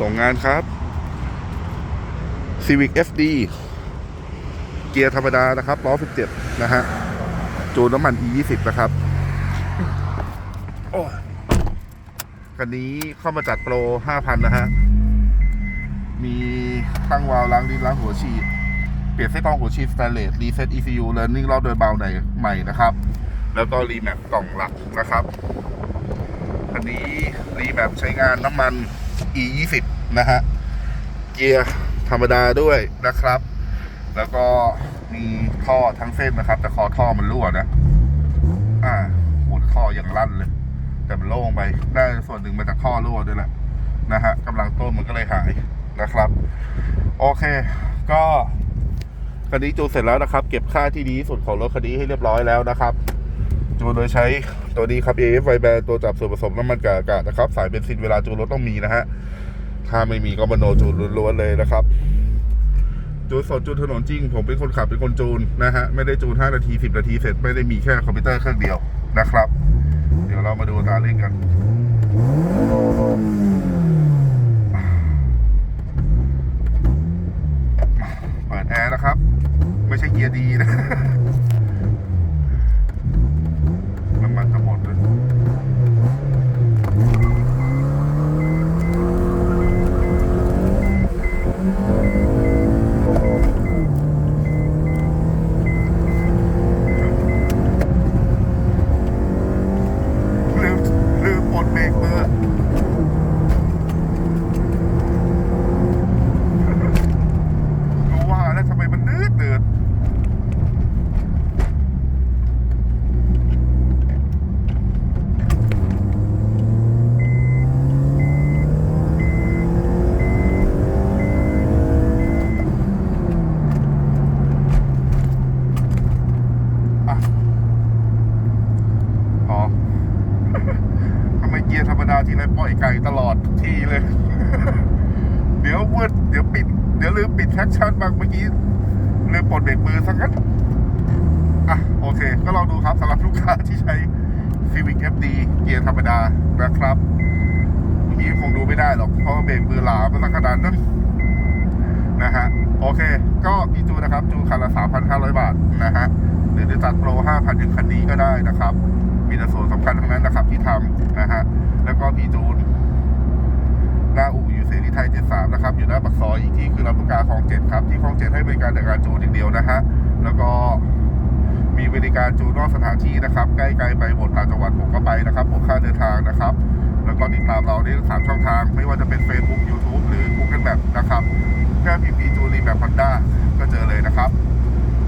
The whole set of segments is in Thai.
ส่งงานครับ Civic FD เกียร์ธรรมดานะครับล้อ17 นะฮะ จูนน้ำมัน E20 นะครับอันนี้เข้ามาจัดโปร 5,000 นะฮะ มีตั้งวาล์วล้างลิ้นล้างหัวฉีด เปลี่ยนไส้กรองหัวฉีดสแตนเลสรีเซ็ต ECU Learning รอบโดยเบาใใหม่นะครับ แล้วก็รีแมปกล่องหลักนะครับ คันนี้รีแมปใช้งานน้ำมัน E20 นะฮะ เกียร์ธรรมดาด้วยนะครับ แล้วก็มีท่อทั้งเส้นนะครับ แต่คอท่อมันรั่วนะ อ่าหมุดท่ออย่างลั่นเลย แต่มันโล่งไป ได้ส่วนหนึ่งมาจากท่อรั่วด้วยแหละนะฮะกำลังต้นมันก็เลยหายนะครับ โอเค ก็คันนี้จูเสร็จแล้วนะครับ เก็บค่าที่ดีสุดของรถคันนี้ให้เรียบร้อยแล้วนะครับ จูนโดยใช้ตัวนี้ครับ AF ไวแบนตัวจับส่วนผสมน้ำมันกับอากาศนะครับ สายเบนซินเวลาจูนรถต้องมีนะฮะ ถ้าไม่มีก็มโนจูนล้วนๆเลยนะครับ จูนสดจูนถนนจริง ผมเป็นคนขับเป็นคนจูนนะฮะ ไม่ได้จูน 5 นาที 10 นาทีเสร็จไม่ได้มีแค่คอมพิวเตอร์เครื่องเดียวนะครับ เดี๋ยวเรามาดูตาเร่งกันเปิดแอร์นะครับ ไม่ใช่เกียร์ดีนะ น้ำมันจะหมดเลย ลืมลืมปลดเบรกมือ รู้ว่าแล้วทำไมมันนืดเนืดอะพอ ทำไม เกียร์ธรรมดาทีไรปล่อยไก่ตลอดทุกทีเลย เดี๋ยววืดเดี๋ยวปิด เดี๋ยวลืมปิดแท็กชั่นบางเมื่อกี้ลืมปลดเบรกมือสักงั้นอะโอเค ก็ลองดูครับสำหรับลูกค้าที่ใช้ Civic FD เกียร์ธรรมดานะครับเมื่อกี้คงดูไม่ได้หรอก เพราะเบรกมือหลามันสักขนาดนั้นนะฮะโอเค ก็พี่จูนะครับ จูคันละ 3,500 บาทนะฮะหรือจะจัดโปร5,000ถึงคันนี้ก็ได้นะครับ มีแต่ส่วนสำคัญทั้งนั้นนะครับที่ทำนะฮะแล้วก็พี่จูนหน้าอู่อยู่เสรีไทย 73 นะครับ อยู่หน้าปากซอยอีกที่คือลำลูกกาคลอง 7 ครับ ที่คลอง 7 ให้บริการแต่การจูนอย่างเดียวนะฮะ แล้วก็มีบริการจูนนอกสถานที่นะครับ ใกล้ๆไปหมดต่างจังหวัดผมก็ไปนะครับผมค่าเดินทางนะครับ แล้วก็ติดตามเราได้ทั้งสามช่องทาง ไม่ว่าจะเป็น Facebook YouTube หรือ Google Map นะครับ แค่พิมพ์พีจูนรีแบบ Honda ก็เจอเลยนะครับ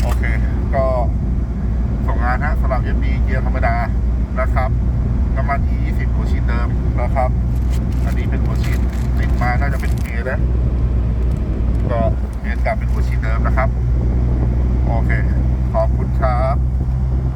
โอเค ก็ส่งงาน ฮะสำหรับ FB เกียร์ธรรมดานะครับน้ำมัน E20 หัวฉีดเดิมนะครับ อันนี้เป็นหัวฉีดติดมาน่าจะเป็นเกียร์นะก็เปลี่ยนกลับเป็นหัวฉีดเดิมนะครับ โอเค ขอบคุณครับ